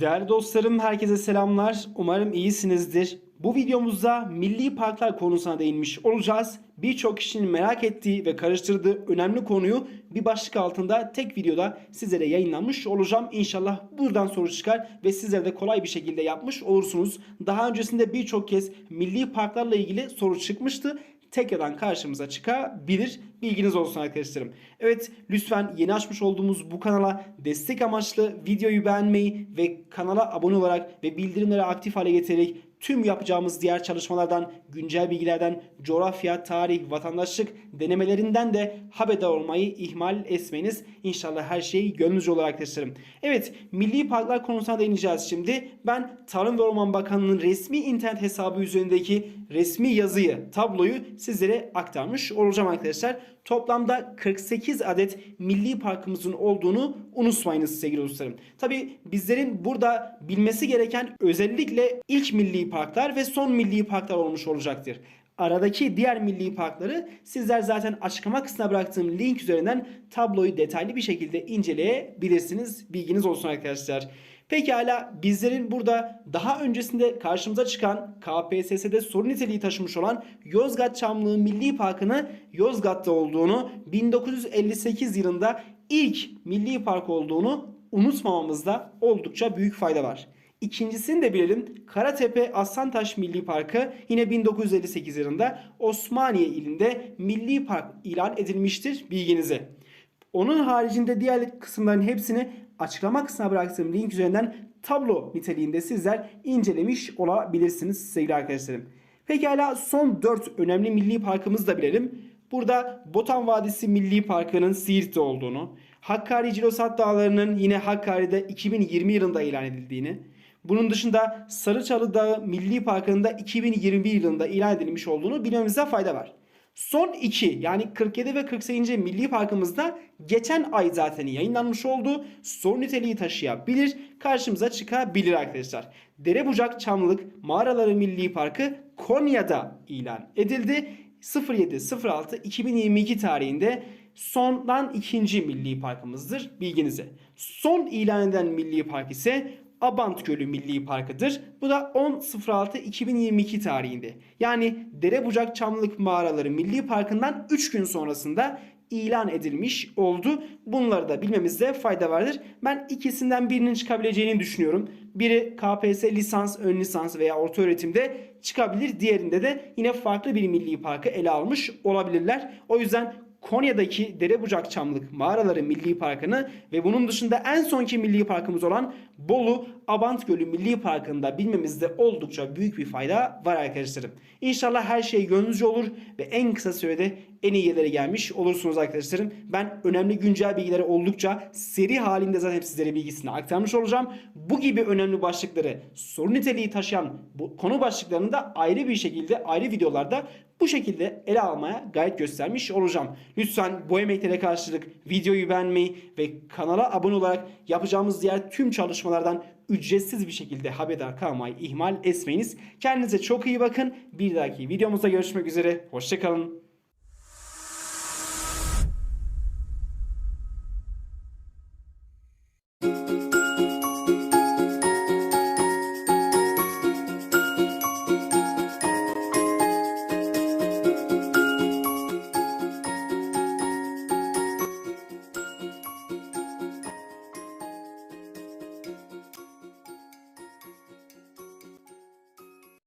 Değerli dostlarım herkese selamlar. Umarım iyisinizdir. Bu videomuzda milli parklar konusuna değinmiş olacağız. Birçok kişinin merak ettiği ve karıştırdığı önemli konuyu bir başlık altında tek videoda sizlere yayınlanmış olacağım. İnşallah buradan soru çıkar ve sizler de kolay bir şekilde yapmış olursunuz. Daha öncesinde birçok kez milli parklarla ilgili soru çıkmıştı tekrardan karşımıza çıkabilir. Bilginiz olsun arkadaşlarım. Evet lütfen yeni açmış olduğumuz bu kanala destek amaçlı videoyu beğenmeyi ve kanala abone olarak ve bildirimleri aktif hale getirerek tüm yapacağımız diğer çalışmalardan, güncel bilgilerden, coğrafya, tarih, vatandaşlık denemelerinden de haberdar olmayı ihmal etmeyiniz. İnşallah her şey gönlünüzce olur arkadaşlarım. Evet, milli parklar konusuna değineceğiz şimdi. Ben Tarım ve Orman Bakanlığı'nın resmi internet hesabı üzerindeki resmi yazıyı, tabloyu sizlere aktarmış olacağım arkadaşlar. Toplamda 48 adet milli parkımızın olduğunu unutmayınız sevgili dostlarım. Tabi bizlerin burada bilmesi gereken özellikle ilk milli parklar ve son milli parklar olmuş olacaktır. Aradaki diğer milli parkları sizler zaten açıklama kısmına bıraktığım link üzerinden tabloyu detaylı bir şekilde inceleyebilirsiniz. Bilginiz olsun arkadaşlar. Pekala bizlerin burada daha öncesinde karşımıza çıkan KPSS'de soru niteliği taşımış olan Yozgat Çamlığı Milli Parkı'nı Yozgat'ta olduğunu 1958 yılında ilk milli park olduğunu unutmamamızda oldukça büyük fayda var. İkincisini de bilelim. Karatepe Aslantaş Milli Parkı yine 1958 yılında Osmaniye ilinde milli park ilan edilmiştir bilginize. Onun haricinde diğer kısımların hepsini açıklama kısmına bıraktığım link üzerinden tablo niteliğinde sizler incelemiş olabilirsiniz sevgili arkadaşlarım. Pekala son 4 önemli milli parkımızı da bilelim. Burada Botan Vadisi Milli Parkı'nın Siirt'te olduğunu, Hakkari Cilosat Dağları'nın yine Hakkari'de 2020 yılında ilan edildiğini, bunun dışında Sarıçalı Dağı Milli Parkı'nın da 2021 yılında ilan edilmiş olduğunu bilmemizde fayda var. Son 2 yani 47 ve 48. Milli Parkımızda geçen ay zaten yayınlanmış oldu. Son niteliği taşıyabilir, karşımıza çıkabilir arkadaşlar. Derebucak Çamlılık Mağaraları Milli Parkı Konya'da ilan edildi. 07.06.2022 tarihinde sondan ikinci milli parkımızdır bilginize. Son ilan eden milli park ise Abant Gölü Milli Parkı'dır. Bu da 10.06.2022 tarihinde. Yani Derebucak Çamlık Mağaraları Milli Parkı'ndan 3 gün sonrasında ilan edilmiş oldu. Bunları da bilmemizde fayda vardır. Ben ikisinden birinin çıkabileceğini düşünüyorum. Biri KPSS lisans, ön lisans veya orta öğretimde çıkabilir. Diğerinde de yine farklı bir milli parkı ele almış olabilirler. O yüzden Konya'daki Derebucak Çamlık Mağaraları Milli Parkı'nı ve bunun dışında en sonki milli parkımız olan Bolu Abant Gölü Milli Parkı'nda bilmemizde oldukça büyük bir fayda var arkadaşlarım. İnşallah her şey gönlünüzce olur ve en kısa sürede en iyi yerlere gelmiş olursunuz arkadaşlarım. Ben önemli güncel bilgileri oldukça seri halinde zaten sizlere bilgisini aktarmış olacağım. Bu gibi önemli başlıkları soru niteliği taşıyan bu konu başlıklarını da ayrı bir şekilde ayrı videolarda bu şekilde ele almaya gayet göstermiş olacağım. Lütfen bu emeklere karşılık videoyu beğenmeyi ve kanala abone olarak yapacağımız diğer tüm çalışmalardan ücretsiz bir şekilde haberdar kalmayı ihmal etmeyiniz. Kendinize çok iyi bakın. Bir dahaki videomuzda görüşmek üzere. Hoşçakalın.